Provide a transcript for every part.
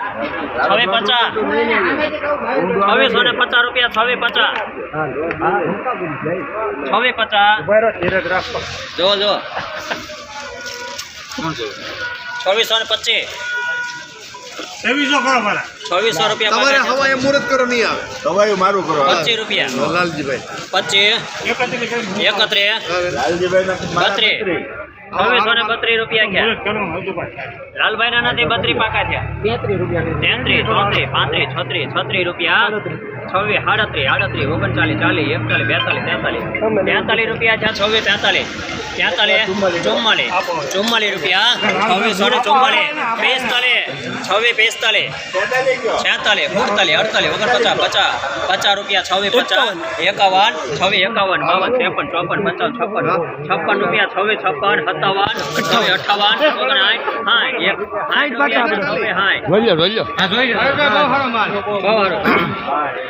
છવે પચાસ છવ્વીસો ને પચાસ રૂપિયા છવે પચાસ છવે પચાસ જો જો છવ્વીસો ને પચીસ છવ્વીસો કરો મારા છવ્વીસો રૂપિયા તમારે પાકા હવા એ મુહૂર્ત કરો નહીં આવે. તમારું મારું કરો. છે. પચીસ રૂપિયા. લાલજીભાઈ. પચીસ એકત્રીસ. લાલજીભાઈ બત્રીસ. છવ્વીસો ને બત્રીસ રૂપિયા ગયા લાલભાઈ ના નથી બત્રીસ પાકા થયા. તેત્રીસ ચોત્રીસ પાંત્રીસ છત્રીસ છત્રીસ રૂપિયા. છવ્વીસ સાડત્રીસ આડત્રીસ ઓગણચાલીસ ચાલીસ એકતાલીસ બેતાલીસ તેતાલીસ. તેતાલીસ રૂપિયા છે છવ્વીસ તેતાલીસ. તેતાલીસ ચુમ્માલીસ. ચુમ્માલીસ. રૂપિયા. છવ્વીસો ને ચુમ્માલીસ. પિસ્તાલીસ છવ્વીસ પિસ્તાલીસ છેતાલીસ સુડતાલીસ અડતાલીસ ઓગણપચાસ પચાસ. પચાસ રૂપિયા છવ્વીસ પચાસ. એકાવન. છવ્વીસ એકાવન બાવન ત્રેપન ચોપન પચાસ છપ્પન છપ્પન રૂપિયા છવ્વીસ છપ્પન સત્તાવન છવ્વીસ અઠાવન ઓગણસાઠ. સાઠ એક. સાઠ રૂપિયા છવ્વીસ સાઠ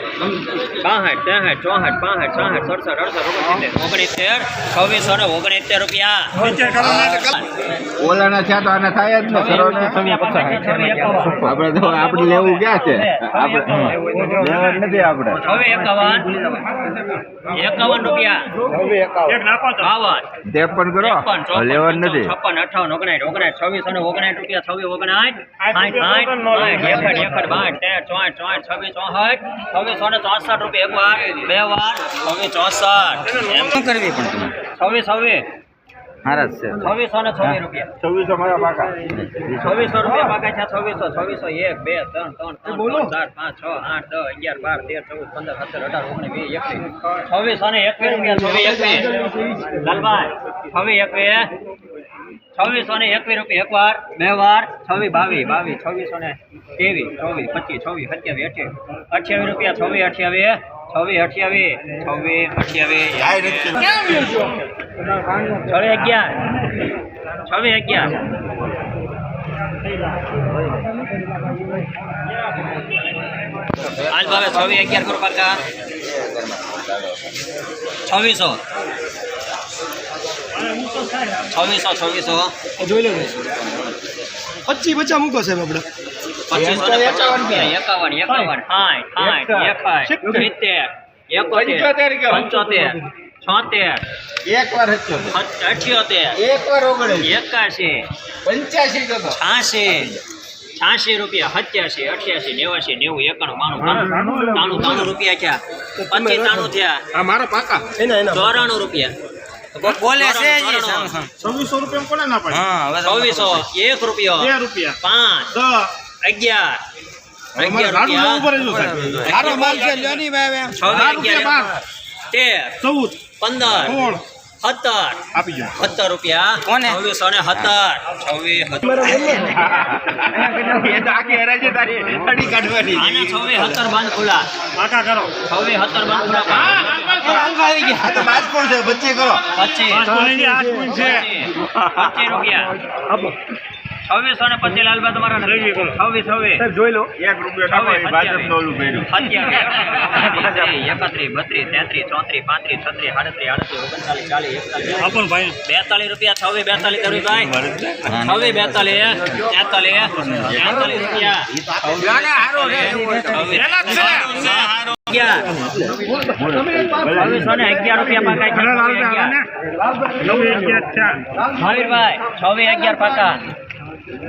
બાસઠ ત્રેસઠ ચોસઠ પાસઠ છાસઠ સડસઠ અડસઠ ઓગણસિત્તેર. ઓગણસિત્તેર છવ્વીસો ને ઓગણસિત્તેર રૂપિયા. ઓલાના થયા તો આને થાય જ ને સરોને આપણે તો આપણે લેવું ક્યાં છે? આપણે લેવા નથી આપણે. હવે એકાવન. એકાવન રૂપિયા. બાવન. ત્રેપન કરો. ત્રેપન, ચોપન, લેવાનું પંચાવન, નથી. છપ્પન અઠાવન ઓગણાઠ ઓગણાઠ છવ્વીસ અને ઓગણાઠ રૂપિયા છવ્વીસ ઓગણાઠ સાઠ સાઠ સાઠ એકડ એકડ બાઠ તેર ચોઠ ચોઠ છવ્વીસ ચોસઠ છવ્વીસો ને ચોસઠ રૂપિયા એક વાર બે વાર છવ્વીસ ચોસઠ. એમ. કરવી પણ છવ્વીસ છવ્વીસ. હારા છે. છવ્વીસો ને છવ્વીસ રૂપિયા. છવ્વીસો મારા પાકા. છવ્વીસો રૂપિયા પાકા છે છવ્વીસો છવ્વીસો એક બે ત્રણ ત્રણ ત્રણ ત્રણ ચાર પાંચ છ આઠ દસ અગિયાર બાર તેર ચૌદ પંદર સત્તર અઢાર ઓગણીસ વીસ એકવીસ. છવ્વીસો ને એકવીસ રૂપિયા છવ્વીસ એકવીસ. લાલભાઈ છવ્વીસ એકવીસ. છવ્વીસો ને એકવીસ રૂપિયા એકવાર બે વાર છવ્વીસ બાવીસ બાવીસ છવ્વીસો ને ત્રેવીસ ચોવીસ પચીસ છવ્વીસ સત્યાવીસ અઠ્યાવીસ અઠ્યાવીસ રૂપિયા છવ્વીસ અઠ્યાવીસ છવ્વીસ અઠ્યાવીસ છવ્વીસ અઠ્યાવીસ છવ્વીસ અગિયાર. છવ્વીસ અગિયાર. આજ ભાવે છવ્વીસ અગિયાર કરો કાકા છવ્વીસો. છવ્વીસો છવ્વીસો. જોઈ લો પચીસ પચાસ મૂકો સાહેબ આપણે. રૂપિયા. છ્યાસી સત્યાસી અઠ્યાસી નેવાસી નેવું એકાણું બાણું ત્રાણું ત્રાણું ત્રાણું રૂપિયા થયા. પચીસ ત્રાણું થયા. આ મારા પાકા. એના એના. ચોરાણું રૂપિયા. બોલે છે છવ્વીસો રૂપિયા કોને ના પાડે? છવ્વીસો એક રૂપિયો. બે રૂપિયા. પાંચ દસ. અગિયાર. અગિયાર રૂપિયા. તેર ચૌદ. પંદર સોળ. સત્તર. આપી દો સત્તર રૂપિયા. છવ્વીસો ને સત્તર. છવ્વીસ સત્તર બાંધ ખુલા પાકા કરો. છવ્વીસ સત્તર બાંધ ખુલા પચીસ રૂપિયા. છવ્વીસો ને પછી લાલબા તમારા છવ્વીસ છવ્વીસ. જોઈ લો. એક રૂપિયો નાખો એ ઓલું કર્યું એકત્રીસ બત્રીસ તેત્રીસ ચોત્રીસ પાંત્રીસ છત્રીસ સાડત્રીસ આડત્રીસ ઓગણચાલીસ ચાલીસ એકતાલીસ. આપો ને ભાઈ. બેતાલીસ રૂપિયા છવ્વીસ બેતાલીસ કરવી ભાઈ. છવ્વીસ બેતાલીસ તેતાલીસ તેતાલીસ રૂપિયા. છવ્વીસો અગિયાર પાકા. છે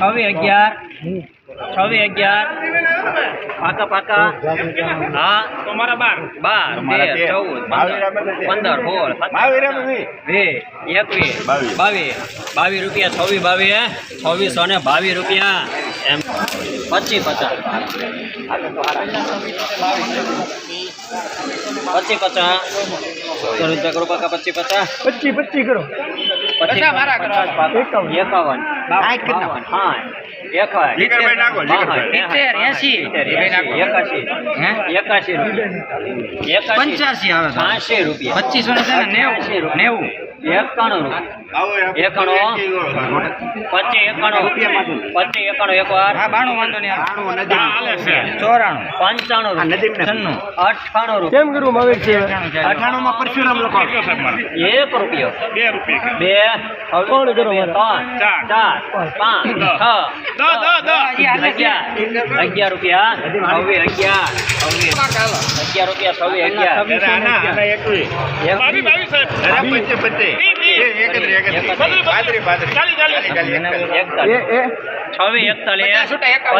નવ અગિયાર ચાર મયુરભાઈ છવ્વીસ અગિયાર પાકા છવ્વીસ અગિયાર છવ્વીસ અગિયાર પાકા પાકા હા તમારા બાર બાર તમારા તેર તેર. ચૌદ બાવીસ રામે નથી. પંદર સોળ બાવીસ રામે વીસ. વીસ એકવીસ બાવીસ. બાવીસ બાવીસ રૂપિયા છવ્વીસ બાવીસ છવ્વીસો ને બાવીસ રૂપિયા એમ પચીસ પચાસ પચીસ પચાસ સો રૂપિયા કરો પાકા પચીસ પચાસ પચીસ પચીસ કરો પચીસ પચાસ એકાવન. એકાવન. સાઠ એકાવન. લીકરભાઈ નાખો. સિત્તેર એસી એકાશી. એકાશી રૂપિયા. પંચ્યાસી આવે તો. રૂપિયા. પચીસો ને નેવું. નેવું. એકાણું રૂપિયા. એકાણું પચીસ એકાણો પચીસ એકાણો એક વાર. હાલે છે. પંચાણું છન્નું. અઠાણું રૂપિયા. કેમ કરવું મહાવીર છે? અઠાણું માં પરશુરામ લખો એક રૂપિયો. બે રૂપિયા. બે. કોણ કરો ત્રણ ચાર. પાંચ છ અગિયાર. અગિયાર રૂપિયા. હવે અગિયાર. અગિયાર રૂપિયા સવે અગિયાર. બાવી છવ્વીસ એકતાલીસ.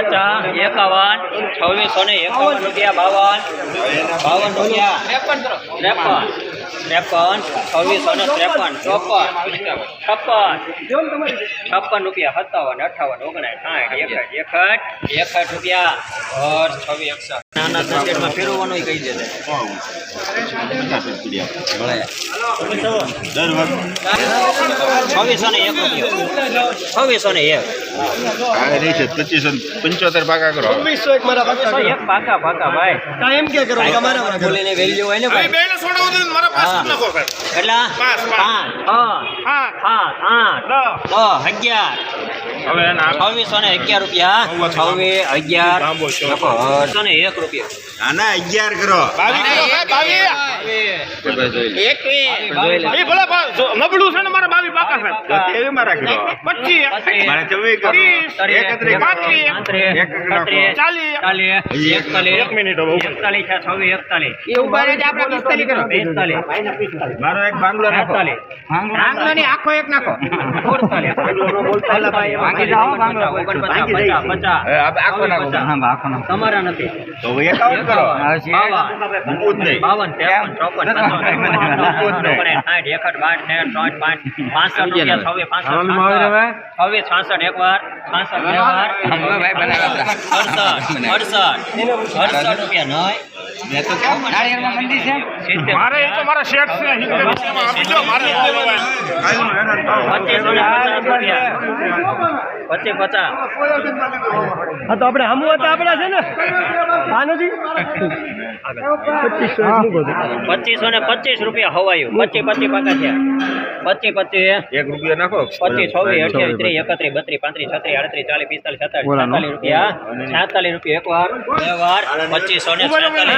પચાસ એકાવન. છવ્વીસો ને એકાવન રૂપિયા બાવન. બાવન રૂપિયા. ત્રેપન ત્રેપન. છવ્વીસો ને ત્રેપન ચોપન છપ્પન છપ્પન રૂપિયા સત્તાવન અઠાવન ઓગણાઠ સાઠ એકસઠ એકસઠ એકસઠ રૂપિયા. ઘર છવ્વીસ એકસઠ. નાના સર્કિટમાં ફેરવવાનું કહી દેજે છવ્વીસો ને એક રૂપિયા. છવ્વીસો ને એક. પચીસો પંચોતેર પાકા કરો. છવ્વીસો એક મારા પાકા એક પાકા પાકા ભાઈ. કાંઈ કે કરો કે મારા મારા કરો. બોલીને વેલ્યુ હોય ને ભાઈ બેને છોડાવું દે મારા પાસે જ સાહેબ. કેટલા પાંચ, પાંચ. પાંચ હા. છ સાત આઠ દ દસ અગિયાર. હવે છવ્વીસો ને અગિયાર રૂપિયા. છવ્વીસ અગિયાર. લાંબો છે. ને એક રૂપિયા. આના અગિયાર કરો. એ ભલે નબળું છે ને મારા બાવી પાકા સાહેબ. મારા પચીસ એક એક મિનિટ મારો એક બાંગ્લો બાંગ્લો. આખો નાખો. તમારા નથી. બાવન, ચોપન, સાઠ, એકસઠ, બાસઠ, ત્રેસઠ, ચોસઠ, પાંચ, પાંસઠ રૂપિયા, છવ્વીસ, પાંસઠ, છાસઠ, છાસઠ, અડસઠ, અડસઠ, અડસઠ રૂપિયા, નહીં. સિત્તેર. મારે એ તો મારા શેઠ છે આપી દો મારે પચીસ પચાસ હા તો આપણે હમુ હતા આપણા છે ને? આ નથી પચીસો તો. ને રૂપિયા હવાયું. પચીસ પચીસ પાકા થયા. પચીસ પચીસ એક રૂપિયા નાખો. પચીસ છવ્વીસ અઠ્યાવીસ ત્રીસ એકત્રીસ બત્રીસ પાંત્રીસ છત્રીસ આડત્રીસ ચાલીસ પિસ્તાલીસ સત્તાવીસ રૂપિયા. છેતાલીસ રૂપિયા એક વાર. બે વાર. પચીસો ને છેતાલીસ.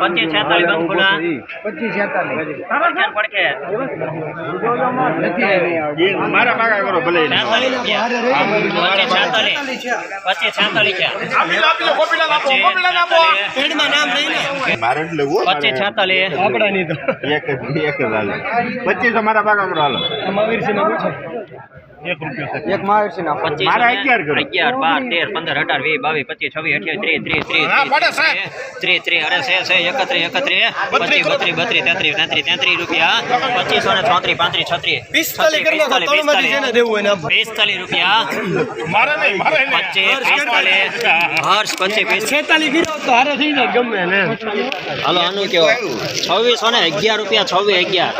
પચીસ છેતાલીસ બંધ પચીસ છેતાલીસ. મારા પાકા કરો ભલે. પચીસ છેતાલીસ. મારે લેવું પચીસ નહીં તો એક એક પચીસો મારા પાકા કરો હાલો. એક રૂપિયો એક મહાવીર છે પચીસ મારા અગિયાર કરો. અગિયાર બાર તેર પંદર અઢાર વીસ બાવીસ પચીસ છવ્વીસ અઠ્યાવીસ ત્રીસ ત્રીસ ત્રીસ. ત્રીસ ત્રીસ અરે છે છે એકત્રીસ એકત્રીસ પચીસ બત્રીસ. બત્રીસ તેત્રીસ તેત્રીસ તેત્રીસ રૂપિયા પચીસો ને ચોત્રીસ પાંત્રીસ છત્રીસ. પિસ્તાલીસ. પિસ્તાલીસ રૂપિયા. પચીસ પિસ્તાલીસ. હર્ષ પચીસ છેતાલીસ ગીરો તો હારે થઈ જાય ગમે ને. હાલો આનું કેવો છવ્વીસો ને અગિયાર રૂપિયા છવ્વીસ અગિયાર.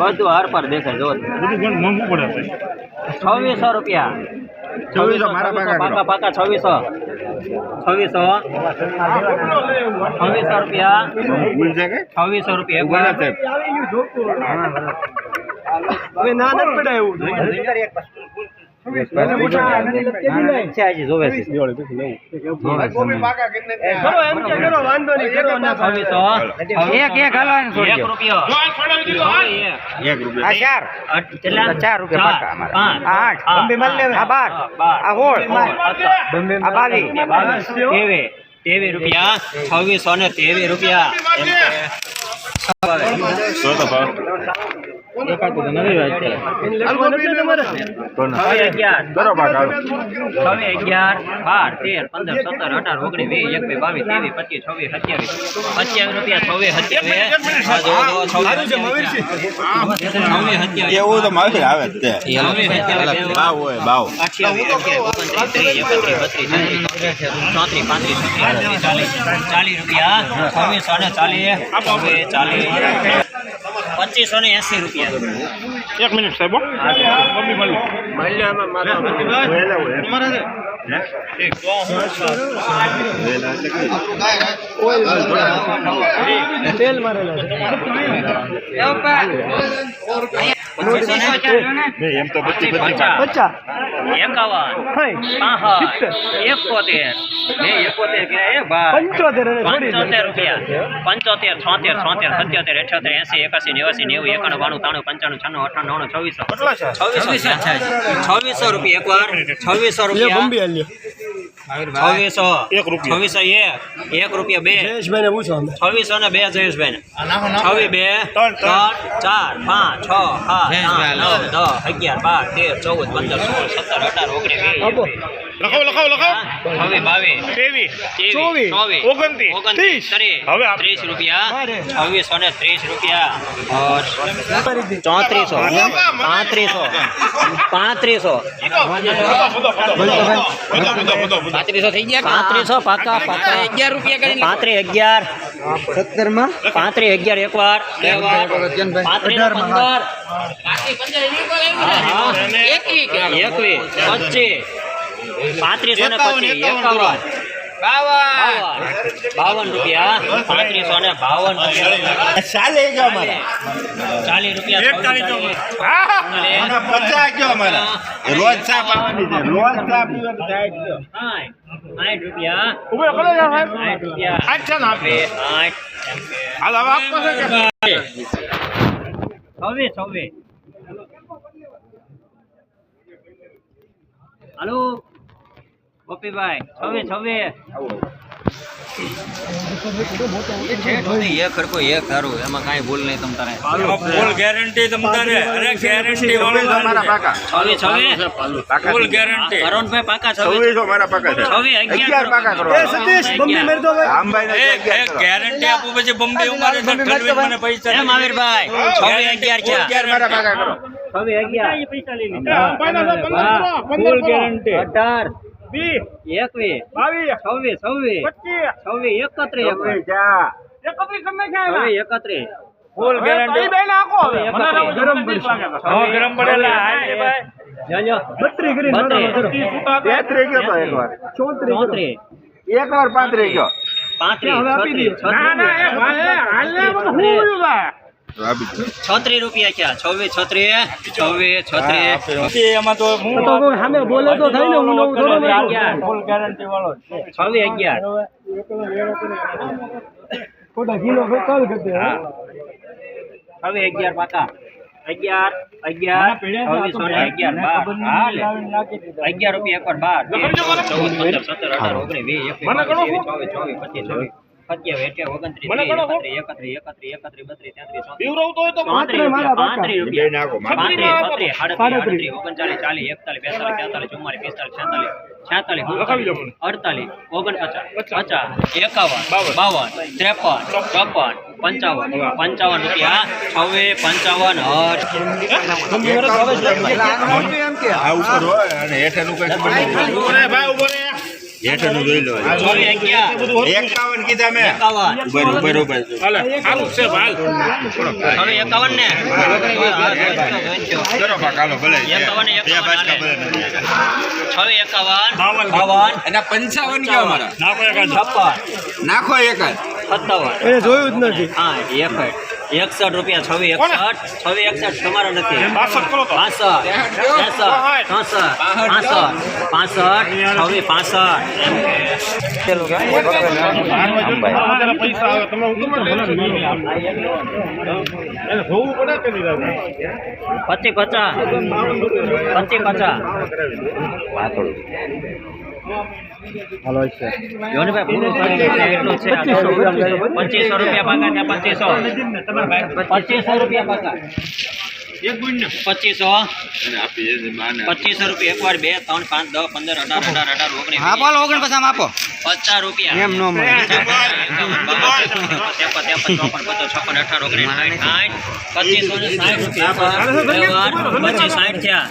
બધું હાર પર દેખાય જો બધું મોંઘું પડે છે છવ્વીસો રૂપિયા. છવ્વીસો મારા પાકા. પાકા છવ્વીસો. છવ્વીસો. છવ્વીસો રૂપિયા. છવ્વીસો રૂપિયા. હવે ના નથી પડ્યા. ચાર. રૂપિયા બાર. આ. આ બાવીસ. તેવીસ રૂપિયા. છવ્વીસો ને તેવી રૂપિયા. એમ તો નથી તમારે કરો પાકા અગિયાર. બાર તેર પંદર સત્તર અઢાર ઓગણીસ વીસ એકવીસ બાવીસ ત્રેવીસ પચીસ છવ્વીસ સત્યાવીસ. સત્યાવીસ રૂપિયા છવ્વીસ સત્યાવીસ. એવું તો મારે આવે ચાલીસ ચાલીસ રૂપિયા. છવ્વીસો સાડા ચાલીસ ચાલીસ. પચીસો ને એસી રૂપિયા. એક મિનિટ સાહેબ. તેલ મારેલા એમ તો પચાસ એકાવન પાસઠ એકોતેર પંચોતેર રૂપિયા. પંચોતેર છોતેર છોતેર સત્યોતેર અઠ્યોતેર એસી એકાસી નેવાસી નેવું એકાણું બાણું તાણું પંચાણું છન્નું અઠાણું છવ્વીસો છવ્વીસો. છવ્વીસો રૂપિયા એકવાર. છવ્વીસો રૂપિયા. છવ્વીસો. એક રૂપિયો. છવ્વીસો એક એક રૂપિયા બે. જયેશભાઈ પૂછો છવ્વીસો ને બે જયેશભાઈ ને છવ્વીસ બે ત્રણ, ચાર પાંચ છ સાત આઠ નવ દસ અગિયાર બાર તેર ચૌદ પંદર સોળ સત્તર અઢાર ઓગણીસ. લખાવો લખાવો લખાવો. ત્રેવીસ. ચોવીસ, ઓગણત્રીસ, ત્રીસ, હવે ત્રીસ રૂપિયા. છવ્વીસો ને ત્રીસ રૂપિયા. ચોત્રીસો. પાંત્રીસો. પાંત્રીસો. પાંત્રીસો થઈ ગયા પાંત્રીસો પાકા પાકા. અગિયાર રૂપિયા પાંત્રીસ અગિયાર. સત્તરમાં પાંત્રીસ અગિયાર એક વાર બે વાર. પાંત્રીસ પંદર. એકવીસ. પચીસ. પાંત્રીસો ને પચીસ એકાવન બાવન. રૂપિયા પાંત્રીસો ને બાવન રૂપિયા. ચાલે ગયો ચાલીસ રૂપિયા. પચાસ ગયો અમારા. રોજ છે. રોજ. સાઠ. રૂપિયા. ઊભો રહો, કરો યાર સાહેબ. સાઠ રૂપિયા. આઠ છે ને બે ગોપીભાઈ છવ્વીસ છવ્વીસ એક ખરખો એક સારું એમાં કાંઈ ભૂલ નહીં તમ તારે ફૂલ ગેરંટી તમ તારે અરે ગેરંટી વાળો પાકા છવ્વીસ છવ્વીસ ફૂલ ગેરંટી અરુણભાઈ પાકા છવ્વીસ મારા પાકા છે છવ્વીસ અગિયાર પાકા કરો એ સતીશ બમ્બે મેર દો ભાઈ આમભાઈ એક એક ગેરંટી આપો પછી બમ્બે ઉમારે સર ઠરવે મને પૈસા એમ આવીરભાઈ છવ્વીસ અગિયાર છે અગિયાર મારા પાકા કરો છવ્વીસ અગિયાર પૈસા લઈ લીધા ફૂલ ગેરંટી 18 એક એકવીસ બાવીસ પાંત્રી ગયો પાંત્રી હવે આપી દીધી ના ના હાલ ને હું છત્રીસ રૂપિયા ક્યાં? છવ્વીસ છત્રીસ છવ્વીસ છત્રીસ એમાં તો હું સામે બોલે તો થાય ને હું નવું થોડો ને અગિયાર. ફૂલ ગેરંટી વાળો છવ્વીસ અગિયાર. ખોટા કિલો કાલ કરતે છવ્વીસ અગિયાર પાકા. અગિયાર અગિયાર છવ્વીસો ને અગિયાર બાર. અગિયાર રૂપિયા એક બાર. ચૌદ સત્તર અઢાર ઓગણીસ વીસ એકવીસ ચોવીસ પચીસ છવ્વીસ. અડતાલીસ ઓગણપચાસ પચાસ. એકાવન બાવન. ત્રેપન ચોપન પંચાવન પંચાવન રૂપિયા છવ્વીસ પંચાવન અને હેઠળનું જોઈ લો. એકાવન કીધા મેં. એકાવન. ઉભર ઉભર ઉભર છે ભાઈ છવ્વીસ એકાવન ને? કરો પાકા ભલે બે બાજકા ભલે છવ્વીસ એકાવન. બાવન. બાવન. અને પંચાવન કયો મારા નાખો એક. છપ્પન. નાખો એક સત્તાવન. એને જોયું જ નથી. હા એકસઠ એકસઠ રૂપિયા છવ્વી? એકસઠ છવ્વી એકસઠ તમારો નથી. પાસઠ ત્રેસઠ ચોસઠ પાસઠ પાસઠ છવ્વીસ પાસઠ. પડે કે નહીં પચાસ પચીસ. પચાસ જોનીભાઈ પૂરું કરી એટલું છે. પચીસો રૂપિયા પાકા ત્યાં પચીસો. પચીસો રૂપિયા પાકા પચીસો પચીસો રૂપિયા એક વાર બે ત્રણ પાંચ દસ પંદર અઢાર અઢાર અઢાર ઓગણીસ હા બોલો ઓગણ પછી આપો. પચાસ રૂપિયા. એમ નો મળે. સાઠ રૂપિયા. પચીસ સાઠ થયા.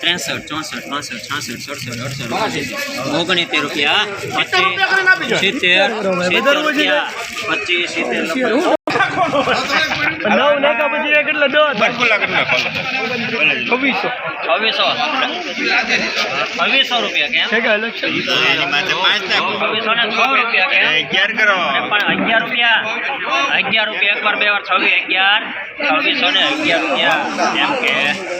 ત્રેસઠ ચોસઠ પાસઠ છાસઠ સડસઠ અડસઠ ઓગણીસ રૂપિયા. પચીસ સિત્તેર સિત્તેર રૂપિયા. પચીસ સિત્તેર નવ નાખા પછી એ કેટલા દસ છવ્વીસો. છવ્વીસો. છવ્વીસો રૂપિયા કેમ? છે. કે અલગ છે છવ્વીસો ને છ રૂપિયા કેમ? પણ અગિયાર રૂપિયા. અગિયાર રૂપિયા એક વાર બે વાર છવ્વીસ અગિયાર. છવ્વીસો ને અગિયાર રૂપિયા. એમ કે.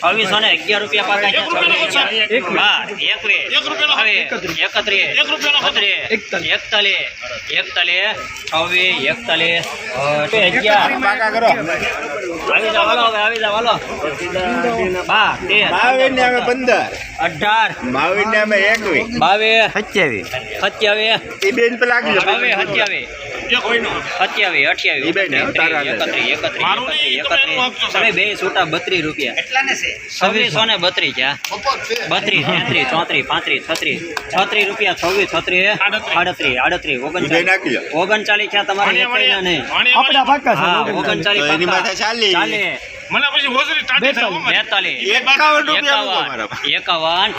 છવ્વીસ ને અગિયાર રૂપિયા પાકા છે. છવ્વીસ અગિયાર. એકવીસ. એકત્રીસ. બત્રીસ. એકતાલીસ. એકતાલીસ. છવ્વીસ એકતાલીસ. અગિયાર. આવી જાવ હાલો હવે આવી જાવ હાલો. બાર તેર. બાવીસ ને અમે પંદર. અઢાર. બાવીસ ને અમે એકવીસ. બાવીસ. સત્યાવીસ. સત્યાવીસ. એ બેન લાગી બાવીસ સત્યાવીસ. સત્યાવીસ અઠ્યાવીસ ઈ બે ને, એકત્રીસ તમે બે છૂટા બત્રીસ રૂપિયા. છવ્વીસો ને બત્રીસ તેત્રીસ ચોત્રીસ પાંત્રીસ છત્રીસ. છત્રીસ રૂપિયા છવ્વીસ છત્રીસ આડત્રીસ. આડત્રીસ ઓગણચાલીસ. ઓગણચાલીસ થયા તમારે નહીં. છે હા. ઓગણચાલીસ. ચાલીસ. મને પછી હોજરી ટાટી થાય. હો એકાવન